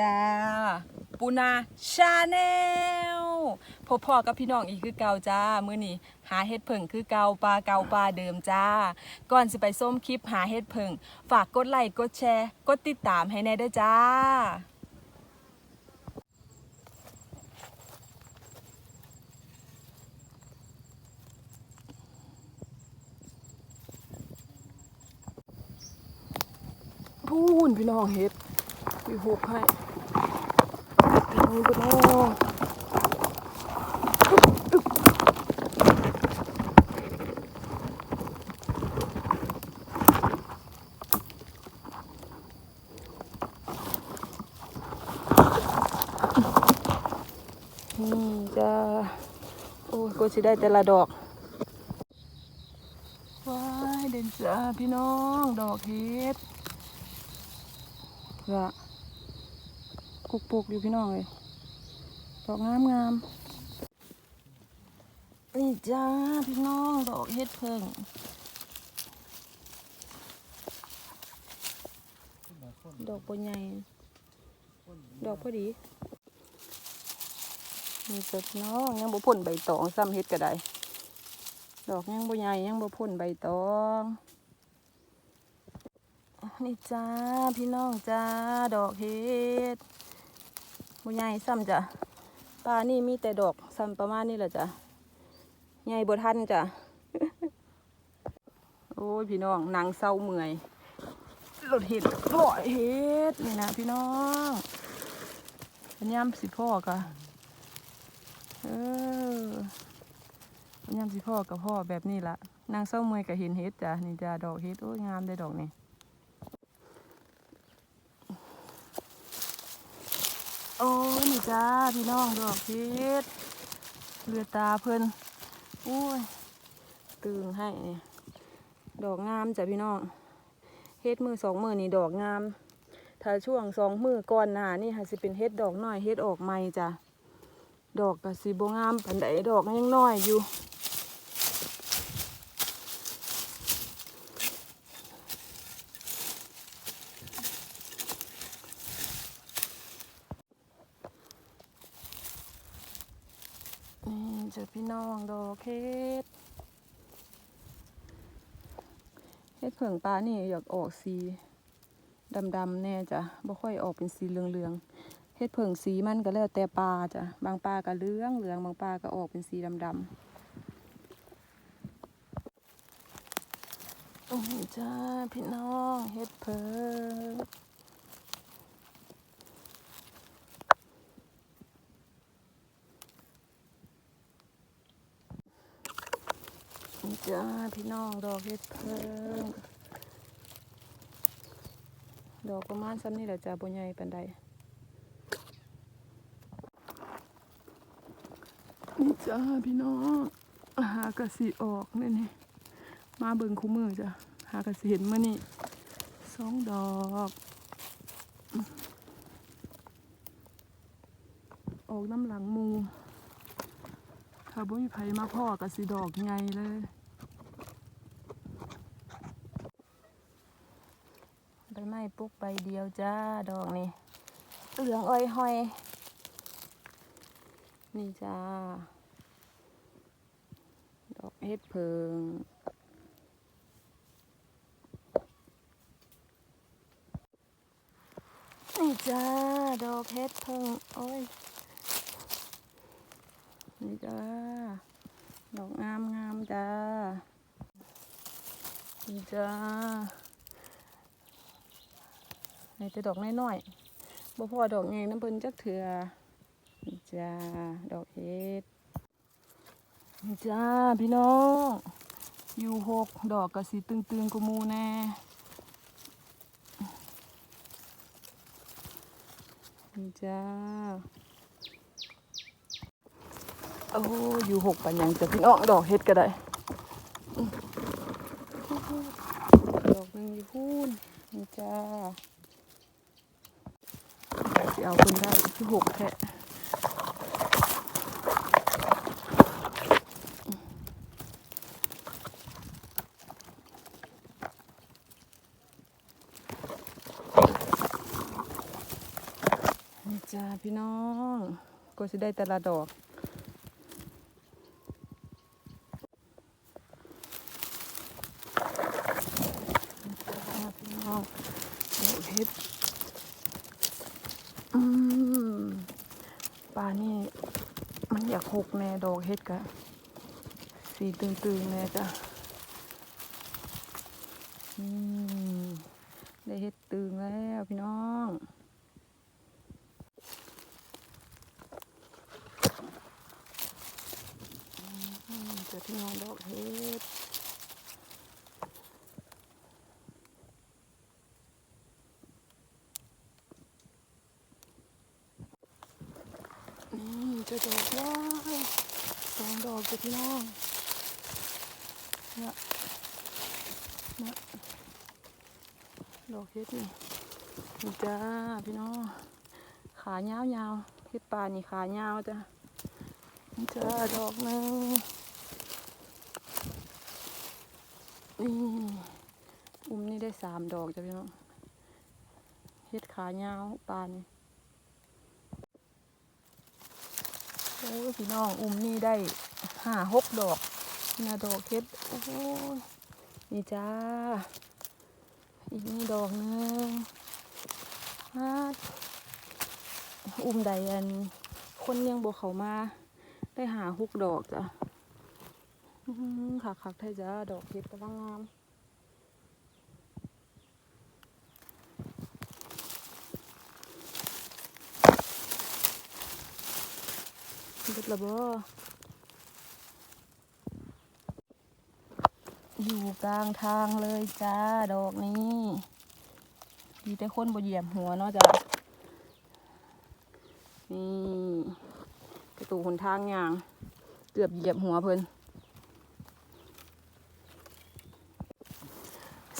จ้าปูนาชาแนลพบพ่อกับพี่น้องอีกคือเก่าจ้ามื้อนี้หาเฮ็ดเผิงคือเก่าปลาเก่าปลาเดิมจ้า ก่อนสิไปส้มคลิปหาเฮ็ดเผิงฝากกดไลค์กดแชร์กดติดตามให้แน่ด้วยจ้าพูนพี่น้องเฮ็ดพี่หกให้ นี่จ้าโอ้ก็สิได้แต่ละดอกว้ายเด่นจ้าพี่น้องดอกเฮ็ดเพื่ อกุกปุกอยู่พี่น้องเลยดอกงามงามนี่จ้าพี่น้องดอกเฮ็ดเพิ่งดอกปนใหญ่ดอกพอดีนี่จ้ะพี่น้องยังบ่พ่นใบตองซ้ำเฮ็ดก็ได้ดอกยังบ่ใหญ่ยังบ่พ่นใบตองนี่จ้าพี่น้องจ้าดอกเฮ็ด บ่ใหญ่ซ้ำจ้ะปลานี่มีแต่ดอกซ้ำประมาณนี้แหละจ้ะใหญ่บ่ทันจ้ะโอ้ยพี่น้องนางเศร้าเมื่อยรถเห็ดปล่อยเฮ็ดนี่นะพี่น้องเป็นยามสิพ่อกะเออเป็นยามสิพ่อกับพ่อแบบนี้ละนางเศร้าเมื่อยกับเห็นเฮ็ดจ้ะนี่จ้ะดอกเฮ็ดโอ้ยงามได้ดอกนี่ โอ้ยนี่ จ้าพี่น้องดอกเพชรเลือตาเพิ่นโอ้ยตึงให้นี่ดอกงามจ้ะพี่น้องเฮ็ดมือสองมือนี่ดอกงาม ถ้าช่วงสองมือก่อนหน้านี่ค่ะสิเป็นเฮ็ดดอกน้อยเฮ็ดออกใหม่จ้ะดอกกะสิบ่งามปันใดดอกยังน้อยอยู่ พี่น้องดอกเฮ็ดเฮ็ดเผิงปลานี่อยากออกสีดำๆแน่จ้ะบ่ค่อยออกเป็นสีเหลืองๆเฮ็ดเผิงสีมันก็แล้วแต่ปลาจ้ะบางปลาก็เหลืองเหลืองบางปลาก็ออกเป็นสีดำๆโอ้จ้าพี่น้องเฮ็ดเผิง จ้าพี่น้องดอกเห็ดเพิ่งดอกประมาณซ้ำนี่แหละจ้าบนใหญ่ปันใดนี่จ้าพี่น้องหากระสีออกนี่นี่มาเบิ่งคู่มือจ้ะหากระสีเห็นมื่อนี่สองดอกออกน้ำหลังมู ถ้าบ่มีไผมาพ่อก็สิดอกใหญ่เลยใบไม้ปุ๊กใบเดียวจ้าดอกนี่เหลืองอ้อยห้อย นี่จ้า ดอกเฮ็ดเพิงนี่จ้า ดอกเฮ็ดเพิงโอ้ย นี่จ้า ดอกงามงามจ้า นี่จ้านี่แต่ดอกน้อยๆบ่พอดอกใหญ่น้ำเพิ่นจักเถื่อนี่จ้า ดอกเฮ็ดนี่จ้า พี่น้องอยู่หกดอกกระสีตึงๆกูมูแน่นี่จ้า โอ้อยู่หกปันยังจะพี่น้องดอกเฮ็ดก็ได้อื้อดอกหนึงอยู่พูนนี่จ้าจะเอาคนได้ที่หกแท้พี่น้องก็สิได้แต่ละดอกจ้าพี่น้อง ดอกเห็ดปลานี่ มันอยากหกแน่ดอกเห็ดกะ สีตึงๆแน่จ้ะได้เห็ดตึงแล้วพี่น้องเจอพี่น้องดอกเห็ดนี่เจอดอกว้ายส องดอกเจอพี่น้องเนี่ยเนี่ยดอกเห็ดนี่นี่จ้าพี่น้องขายาวๆเห็ดป่านี่ขายาวจ้ะนี่จ้าดอกหนึงนี่อุ้มนี่ได้สามดอกจ้ะพี่น้องเฮ็ดขายาวปานี่โอ้พี่น้องอุ้มนี่ได้ ห้าหกดอกนี่นะดอกเฮ็ดโอ้นี่จ้า อีกนี่ดอกหนึงฮาอุ้มใดอัน คนยังบวเขามา ได้หาหกดอกจ้ะอื้อหือคักคักๆแท้จ้า ดอกเห็ดกำลังงามเด็ดละบ่ อยู่กลางทางเลยจ้าดอกนี้ดีแต่คนบ่เหยียบหัวเนาะจ้านี่กระตูหนทางยางเกือบเหยียบหัวเพิ่น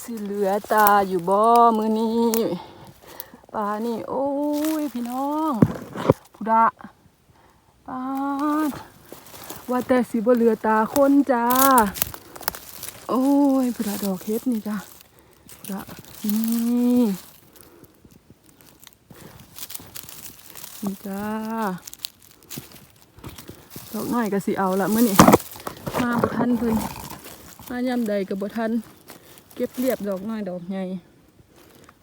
สิเหลือตาอยู่บ่มือนี้ปลานี่โอ้ยพี่น้องพุดะปาว่าแต่สิบ่เหลือตาคนจ้า โอ้ยพุดะดอกเฮ็ดนี่จ้าพุดะนี่นี่จ้าดอกหน้อยก็สิเอาละเมื้อนี้มาบ่ทันเพิ่นมายามใดก็บ่ทัน เก็บเรียบดอกหน้อยดอกใหญ่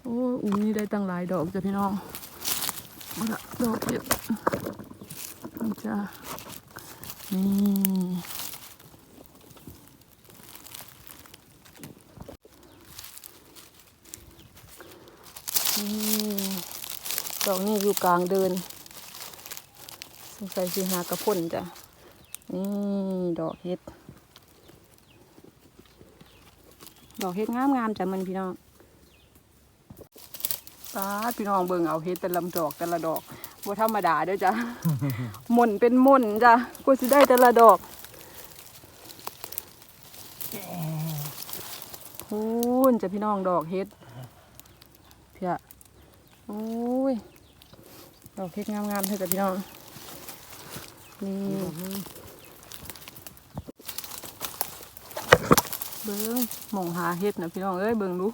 โอ้อุ้มนี่ได้ตั้งหลายดอกจ้ะพี่น้องเอาละดอกเก็บนี่จ้ะนี่ ดอกนี้อยู่กลางเดิน สงสัยสิหากระพ่นจ้ะ นี่ดอกเห็ด ดอกเฮ็ดงามงามๆจ้ะมันพี่น้องป้าดพี่น้องเบิ่งเอาเฮ็ดแต่ละดอกแต่ละดอกบ่ธรรมดาเด้อจ้ะหม่นเป็นหม่นจ้ะกว่าสิได้แต่ละดอกพูนจ้ะพี่น้องดอกเฮ็ดเพี่ย โอ้ยดอกเฮ็ดงามๆเถอะจ้ะพี่น้องนี่เบิ้งหมองหาเห็ดนะพี่น้องเอ้ยเบิ้งดู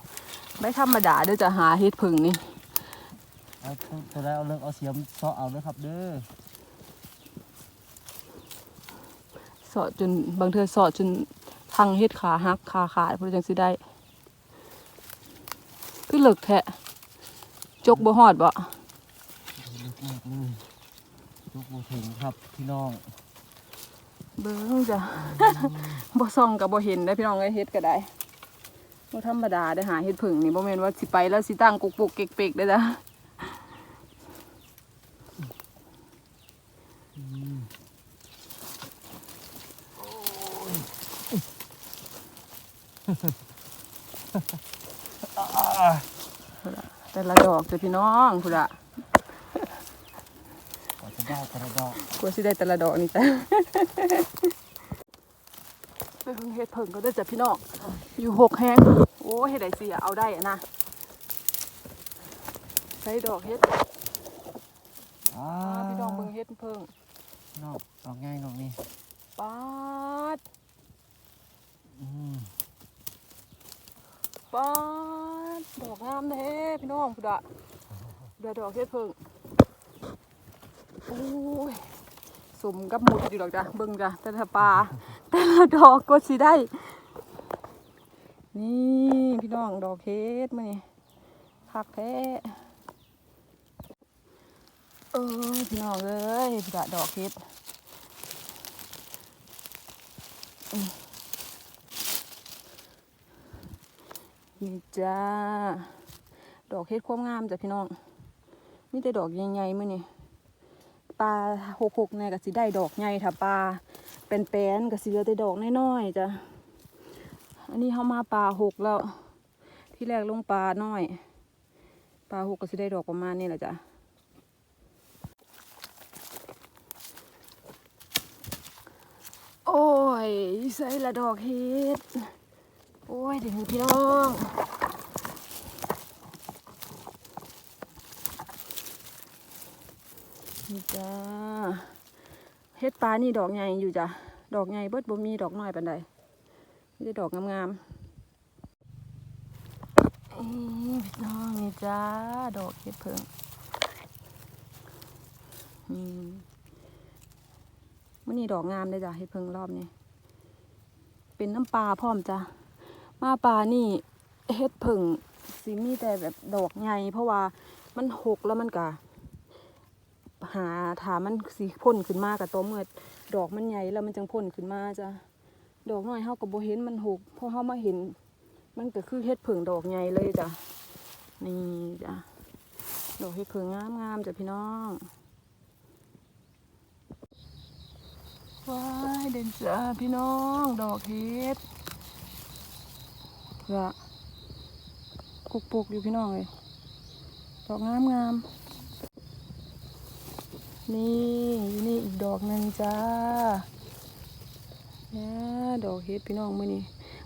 ไม่ธรรมดาเด้อจะหาเห็ดผึ่งนี่เอาตัวแรกเอาเลิกเอาเสียมเซาะเอาเลยครับเด้อสอดจนบางเทื่อสอดจนทางเห็ดขาหักขาขาดเพื่อจังสิได้คือเลิกแทะ จกบ่ฮอดบ่เลิกมากเลยยกโบถึงครับพี่น้อง เบิ้งจ้ะบ่ส่องกับบ่เห็นได้อพี่น้องเอ้ยเห็ดก็ได้บ่ธรรมดาได้อหาเห็ดผึ่งนี่บ่แม่นว่าสิไปแล้วสิตั้งกุกปุกเก๊กๆได้อจ้ะ แต่ละดอกจ้ะพี่น้องพุ่นละกว่าจะได้กระดอกกลัวสิได้แต่ละดอกนี่จ้ะไปเพิ่งเฮ็ดเพิ่งก็ได้จ้ะพี่น้องอยู่หกแห้งโอ้เฮ็ดได้สิอะเอาได้อะนะใส่ดอกเฮ็ดอ่าอ่าพี่น้องเบิ่งเฮ็ดเพิ่งน้องดอกง่ายน้องนี่ปาดอืมปาด ดอกงามแท้พี่น้องพุ่นละเดี๋ยวดอกเฮ็ดเพิ่งโอ้ยสมกับหมุดอยู่ดอกจ้ะเบิ่งจ้ะแต่ละปลาแต่ละดอกก็สิได้ นี่พี่น้องดอกเฮ็ดมานี่คักแท้เออพี่น้องเอ้ยพี่ดะดอกเฮ็ดอืม นี่จ้า ดอกเฮ็ดความงามจ้ะพี่น้องมีแต่ดอกใหญ่ๆมื้อนี่ปลาหกหกเนี่ยก็สิได้ดอกใหญ่ถ้าปลาเป็นแป้นก็สิเหลือแต่ดอกน้อยๆจ้ะอันนี้เขามาปลาหกแล้ว ที่แรกลงปลาน้อย ปลาหกก็สิได้ดอกประมาณนี้แหละจ้ะโอ้ยใส่ละดอกเฮ็ด โอ้ยเดี๋ยวพี่น้องนี่จ้าเฮ็ดปลานี่ดอกใหญ่อยู่จ้ะดอกใหญ่เบิดบ่มีดอกน้อยปานใดมีแต่ดอกงามๆนี่พี่น้องนี่จ้าดอกเห็ดเพิงอืมมันนี่ดอกงามเลยจ้ะเห็ดเพิงรอบนี้เป็นน้ำปลาพร้อมจ้ะ มาปลานี่เห็ดเพิงสิมีแต่แบบดอกใหญ่เพราะว่ามันหกแล้วมันกะหาถามันสีพ่นขึ้นมากับตัวเมื่อดอกมันใหญ่แล้วมันจังพ่นขึ้นมาจ้ะดอกน้อยเฮาก็บ่เห็นมันหกพอเฮามาเห็น มันก็คือเฮ็ดเผิงดอกใหญ่เลยจ้ะนี่จ้ะดอกเฮ็ดเผิงงามงามๆจ้ะพี่น้องว้ายเด่นจ้าพี่น้อง ดอกเฮ็ด เพื่อกุกปุกอยู่พี่น้องเลยดอกงามงามนี่อยู่นี่อีกดอกหนึ่งจ้าเนี่ยดอกเฮ็ดพี่น้องมื้อนี้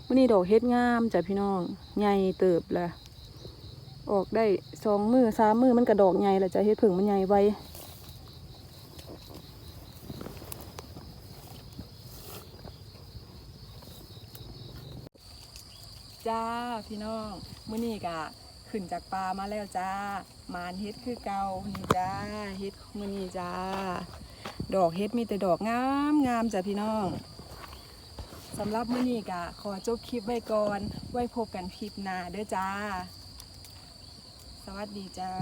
มื้อนี้ดอกเฮ็ดงามจ้ะพี่น้องใหญ่เติบละออกได้สองมือสามมือมันก็ดอกใหญ่ละจ้ะเฮ็ดผึ่งมันใหญ่ไว จ้าพี่น้องมื้อนี้ก็ขึ้นจากปลามาแล้วจ้ามานเฮ็ดคือเก่านี่จ้าเฮ็ดมื้อนี้จ้า ดอกเฮ็ดมีแต่ดอกงามงามจ้ะพี่น้องสำหรับมื้อนี้ก็ขอจบคลิปไว้ก่อน ไว้พบกันคลิปหน้าเด้อจ้า สวัสดีจ้า